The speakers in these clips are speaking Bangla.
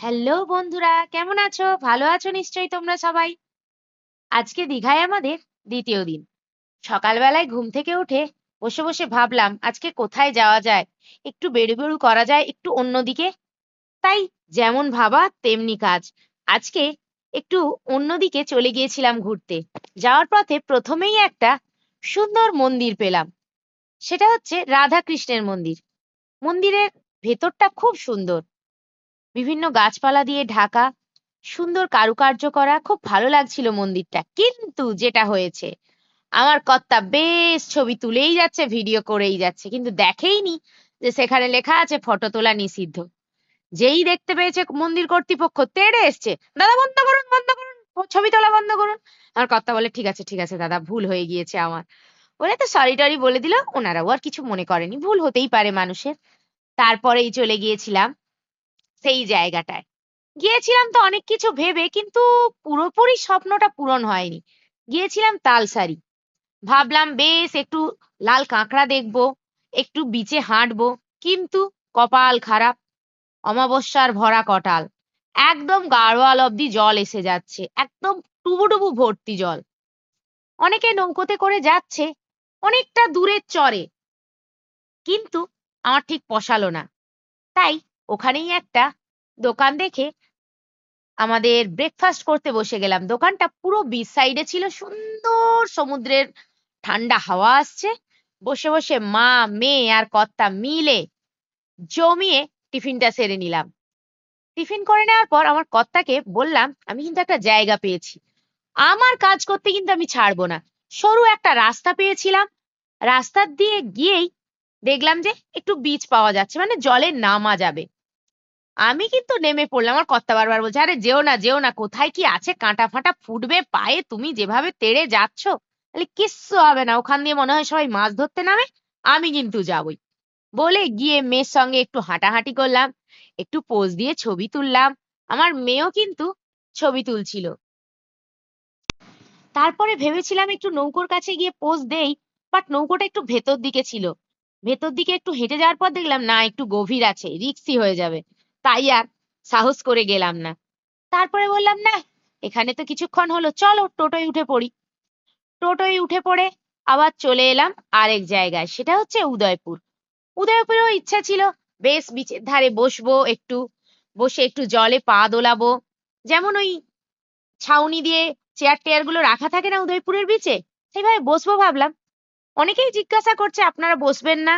হ্যালো বন্ধুরা, কেমন আছো? ভালো আছো নিশ্চয়ই তোমরা সবাই। আজকে দীঘায় আমাদের দ্বিতীয় দিন। সকালবেলায় ঘুম থেকে উঠে বসে বসে ভাবলাম, আজকে কোথায় যাওয়া যায়? একটু বেরু বেরু করা যায় একটু অন্যদিকে? তাই যেমন ভাবা তেমনি কাজ। আজকে একটু অন্যদিকে চলে গিয়েছিলাম ঘুরতে। যাওয়ার পথে প্রথমেই একটা সুন্দর মন্দির পেলাম। সেটা হচ্ছে রাধা কৃষ্ণের মন্দির। মন্দিরের ভেতরটা খুব সুন্দর। বিভিন্ন গাছপালা দিয়ে ঢাকা, সুন্দর কারুকার্য করা, খুব ভালো লাগছিল মন্দিরটা। কিন্তু যেটা হয়েছে, আমার কর্তা বেশ ছবি তুলেই যাচ্ছে ভিডিও করেই যাচ্ছে, কিন্তু দেখেইনি যে সেখানে লেখা আছে, ফটো তোলা নিষিদ্ধ। যেই দেখতে পেয়েছে মন্দির কর্তৃপক্ষ, তেড়ে এসছে, দাদা, বন্ধ করুন বন্ধ করুন, ছবি তোলা বন্ধ করুন। আমার কর্তা বলে, ঠিক আছে ঠিক আছে, দাদা, ভুল হয়ে গিয়েছে আমার। বলে তো সরি টরি বলে দিল, ওনারাও আর কিছু মনে করেনি, ভুল হতেই পারে মানুষের। তারপরেই চলে গিয়েছিলাম সেই জায়গাটায়। গিয়েছিলাম তো অনেক কিছু ভেবে কিন্তু পুরোপুরি স্বপ্নটা পূরণ হয়নি। গিয়েছিলাম তালসারি। ভাবলাম, বেশ, একটু লাল কাঁকড়া দেখব, একটু বিচে হাঁটবো। কিন্তু কপাল খারাপ, অমাবস্যার ভরা কটাল। একদম গাড়োয়াল অব্দি জল এসে যাচ্ছে, একদম টুবুটুবু ভর্তি জল। অনেকে নৌকোতে করে যাচ্ছে, অনেকটা দূরের চরে কিন্তু আমার ঠিক পোষালো না। তাই ওখানেই একটা দোকান দেখে আমাদের ব্রেকফাস্ট করতে বসে গেলাম। দোকানটা পুরো বিচ সাইডে ছিল, সুন্দর সমুদ্রের ঠান্ডা হাওয়া আসছে। বসে বসে মা, মেয়ে আর কর্তা মিলে জমিয়ে টিফিনটা সেরে নিলাম। টিফিন করে নেওয়ার পর আমার কর্তাকে বললাম, আমি কিন্তু একটা জায়গা পেয়েছি। আমার কাজ করতে কিন্তু আমি ছাড়বো না। সরু একটা রাস্তা পেয়েছিলাম। রাস্তার দিয়ে গিয়েই দেখলাম যে একটু বীজ পাওয়া যাচ্ছে মানে জলে নামা যাবে। আমি কিন্তু নেমে পড়লাম, আমার কর্তা বারবার বলছে, আরে যেও না যেও না, কোথায় কি আছে? কাঁটা ফাটা ফুটবে, পায়ে তুমি যেভাবে তেড়ে যাচ্ছ, তাহলে কিচ্ছু হবে না, ওখান দিয়ে মনে হয় সবাই মাছ ধরতে নামে, আমি কিন্তু যাবই। বলে গিয়ে মেয়ের সঙ্গে একটু হাঁটাহাঁটি করলাম, একটু পোজ দিয়ে ছবি তুললাম, আমার মেয়েও কিন্তু ছবি তুলছিল। তারপরে ভেবেছিলাম একটু নৌকোর কাছে গিয়ে পোজ দেই বাট নৌকোটা একটু ভেতর দিকে ছিল। ভেতর দিকে একটু হেঁটে যাওয়ার পর দেখলাম, না, একটু গভীর আছে, রিক্সি হয়ে যাবে। তাই আর সাহস করে গেলাম না। তারপরে বললাম, না, এখানে তো কিছুক্ষণ হলো, চলো টোটোয় উঠে পড়ি। টোটোয় উঠে পড়ে আবার চলে এলাম আরেক জায়গায়, সেটা হচ্ছে উদয়পুর। উদয়পুরেও ইচ্ছা ছিল, বেশ, বিচের ধারে বসবো একটু, বসে একটু জলে পা দোলাবো। যেমন ওই ছাউনি দিয়ে চেয়ার টেয়ারগুলো রাখা থাকে না উদয়পুরের বিচে, সেইভাবে বসবো ভাবলাম। অনেকেই জিজ্ঞাসা করছে, আপনারা বসবেন না?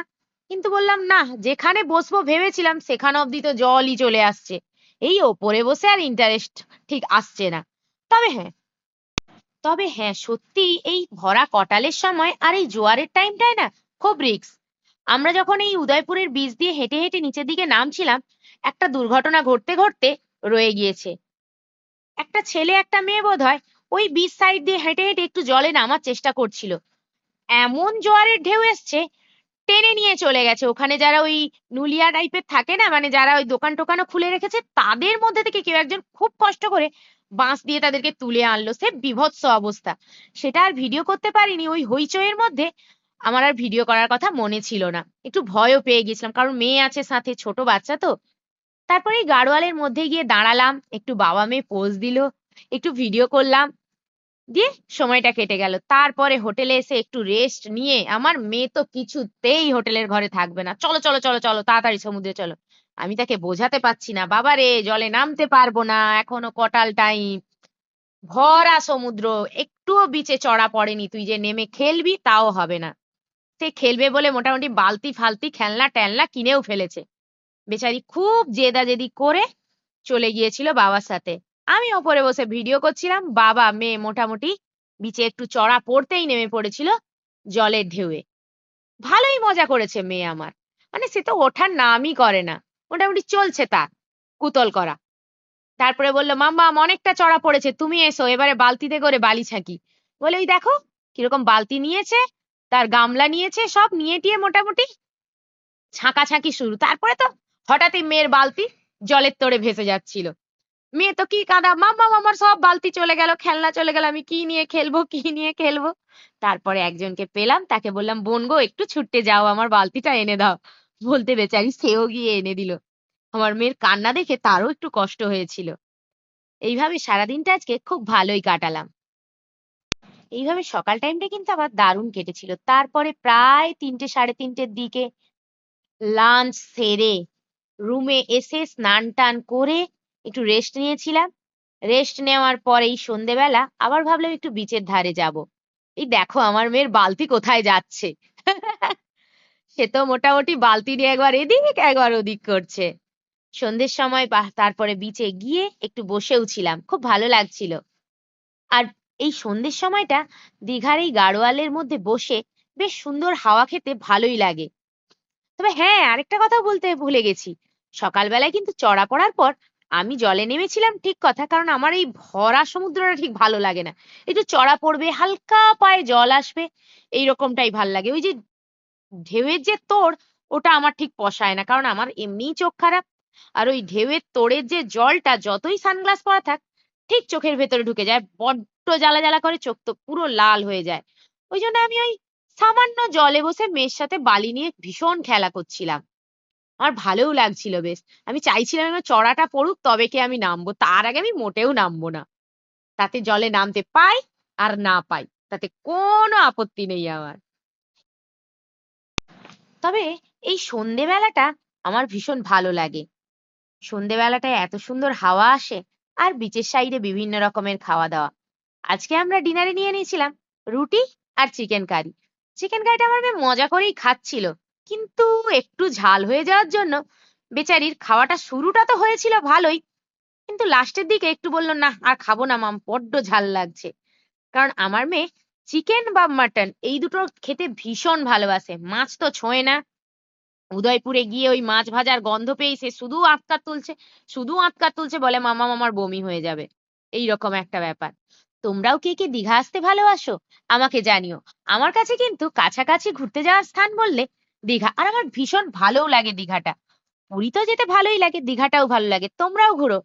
কিন্তু বললাম, না, যেখানে বসবো ভেবেছিলাম সেখানে অব্দি তো জলই চলে আসছে। এই ওপরে বসে আর ইন্টারেস্ট ঠিক আসছে না। তবে হ্যাঁ তবে হ্যাঁ সত্যি এই ভরা কটালের সময় আর এই জোয়ারের টাইমটায় না খুব রিস্ক আমরা যখন এই উদয়পুরের বীজ দিয়ে হেঁটে হেঁটে নিচের দিকে নামছিলাম, একটা দুর্ঘটনা ঘটতে ঘটতে রয়ে গিয়েছে। একটা ছেলে, একটা মেয়ে বোধ হয় ওই বীজ সাইড দিয়ে হেঁটে হেঁটে একটু জলে নামার চেষ্টা করছিল। এমন জোয়ারের ঢেউ এসছে টেনে নিয়ে চলে গেছে। ওখানে যারা ওই নুলিয়া টাইপের থাকে না মানে যারা ওই দোকান টোকানও খুলে রেখেছে, তাদের মধ্যে থেকে কেউ একজন খুব কষ্ট করে বাঁশ দিয়ে তাদেরকে তুলে আনলো। সে বিভৎস অবস্থা। সেটা আর ভিডিও করতে পারিনি। ওই হইচইয়ের মধ্যে আমার আর ভিডিও করার কথা মনে ছিল না। একটু ভয়ও পেয়ে গেছিলাম। কারণ মেয়ে আছে সাথে, ছোট বাচ্চা তো। তারপরে গাড়োয়ালের মধ্যে গিয়ে দাঁড়ালাম। একটু বাবা মেয়ে পোজ দিল। একটু ভিডিও করলাম। দিয়ে সময়টা কেটে গেল। তারপরে হোটেলে এসে একটু রেস্ট নিয়ে আমার মেয়ে তো কিছুতেই হোটেলের ঘরে থাকবে না। চলো চলো চলো চলো, তাড়াতাড়ি সমুদ্রে চলো। আমি তাকে বোঝাতে পারছি না, বাবা রে, জলে নামতে পারব না, এখনও কটাল টাইম ভরা সমুদ্র, একটুও বিচে চড়া পড়েনি, তুই যে নেমে খেলবি তাও হবে না। সে খেলবে বলে মোটামুটি বালতি ফালতি খেলনা টেলনা কিনেও ফেলেছে। বেচারি খুব জেদাজেদি করে চলে গিয়েছিল বাবার সাথে। আমি ওপরে বসে ভিডিও করছিলাম। বাবা, মেয়ে মোটামুটি বিচে একটু চড়া পড়তেই নেমে পড়েছিল জলের ঢেউয়ে। ভালোই মজা করেছে মেয়ে আমার। মানে সে তো ওঠার নামই করে না। মোটামুটি চলছে তার কুতল করা। তারপরে বলল, মাম্মা অনেকটা চড়া পড়েছে, তুমি এসো, এবারে বালতিতে করে বালি ছাঁকি। বলে, ওই দেখো, কীরকম বালতি নিয়েছে, তার গামলা নিয়েছে, সব নিয়ে টিয়ে মোটামুটি ছাঁকা ছাঁকি শুরু। তারপরে তো হঠাৎই মেয়ের বালতি জলের তোড়ে ভেসে যাচ্ছিল। মেয়ে তো কি কাঁদা? মাম্মা আমার সব বালতি চলে গেল, খেলনা চলে গেল, আমি কি নিয়ে খেলব, কি নিয়ে খেলব? তারপরে একজনকে পেলাম, তাকে বললাম, বোন গো, একটু ছুটতে যাও, আমার বালতিটা এনে দাও। বলতে বেচারি সেও গিয়ে এনে দিল। আমার মেয়ের কান্না দেখে তারও একটু কষ্ট হয়েছিল। এইভাবে সারাদিনটা আজকে খুব ভালোই কাটালাম। এইভাবে সকাল টাইমটা কিন্তু আমার দারুণ কেটেছিল। তারপরে প্রায় তিনটে, সাড়ে তিনটের দিকে লাঞ্চ সেরে রুমে এসে স্নান টান করে একটু রেস্ট নিয়েছিলাম। রেস্ট নেওয়ার পরে এই সন্ধেবেলা আবার ভাবলাম একটু বিচের ধারে যাব। এই দেখো আমার মেয়ের বালতি কোথায় যাচ্ছে? সে তো মোটামুটি বালতি নিয়ে একবার এদিক একবার ওদিক করছে। সন্ধ্যের সময় তারপরে বিচে গিয়ে একটু বসেও ছিলাম, খুব ভালো লাগছিল। আর এই সন্ধ্যের সময়টা দীঘার এই গাড়োয়ালের মধ্যে বসে বেশ সুন্দর হাওয়া খেতে ভালোই লাগে। তবে হ্যাঁ আরেকটা কথা বলতে ভুলে গেছি। সকালবেলায় কিন্তু চড়া পড়ার পর আমি জলে নেমেছিলাম, ঠিক কথা, কারণ আমার এই ভরা সমুদ্রটা ঠিক ভালো লাগে না। একটু চড়া পড়বে, হালকা পায়ে জল আসবে এই রকমটাই ভালো লাগে। ওই যে ঢেউয়ের যে তোড়, ওটা আমার ঠিক পসায় না, কারণ আমার এমনিই চোখ খারাপ। আর ওই ঢেউয়ের তোড়ের যে জলটা, যতই সানগ্লাস পরা থাক, ঠিক চোখের ভেতরে ঢুকে যায়। বড্ড জ্বালা জ্বালা করে চোখ তো পুরো লাল হয়ে যায়। ওই জন্য আমি ওই সামান্য জলে বসে মেয়ের সাথে বালি নিয়ে ভীষণ খেলা করছিলাম। আমার ভালোও লাগছিল বেশ। আমি চাইছিলাম এবার চড়াটা পড়ুক, তবে কি আমি নামবো? তার আগে আমি মোটেও নামবো না। তাতে জলে নামতে পাই আর না পাই, তাতে কোনো আপত্তি নেই আমার। তবে এই সন্ধেবেলাটা আমার ভীষণ ভালো লাগে। সন্ধেবেলাটায় এত সুন্দর হাওয়া আসে আর বিচের সাইডে বিভিন্ন রকমের খাওয়া দাওয়া আজকে আমরা ডিনারে নিয়ে নিয়েছিলাম রুটি আর চিকেন কারি চিকেন কারিটা আমার মেয়ে মজা করেই খাচ্ছিল। কিন্তু একটু ঝাল হয়ে যাওয়ার জন্য বেচারির খাওয়াটা শুরুটা তো হয়েছিল ভালোই, কিন্তু লাস্টের দিকে একটু বলল না আর খাব না মাম, বড্ড ঝাল লাগছে। কারণ আমার মেয়ে চিকেন বা মাটন এই দুটো খেতে ভীষণ ভালোবাসে, মাছ তো ছোঁয় না। উদয়পুরে গিয়ে ওই মাছ ভাজার গন্ধ পেয়ে সে শুধু আঁতকার তুলছে, শুধু আঁতকার তুলছে বলে, মামা, মামার বমি হয়ে যাবে। এই রকম একটা ব্যাপার। তোমরাও কে কে দীঘা আসতে ভালোবাসো, আমাকে জানিও। আমার কাছে কিন্তু কাছাকাছি ঘুরতে যাওয়ার স্থান বললে দীঘা। আর আমার ভীষণ ভালোও লাগে দীঘাটা। পুরী তো যেতে ভালোই লাগে, দীঘাটাও ভালো লাগে। তোমরাও ঘুরো।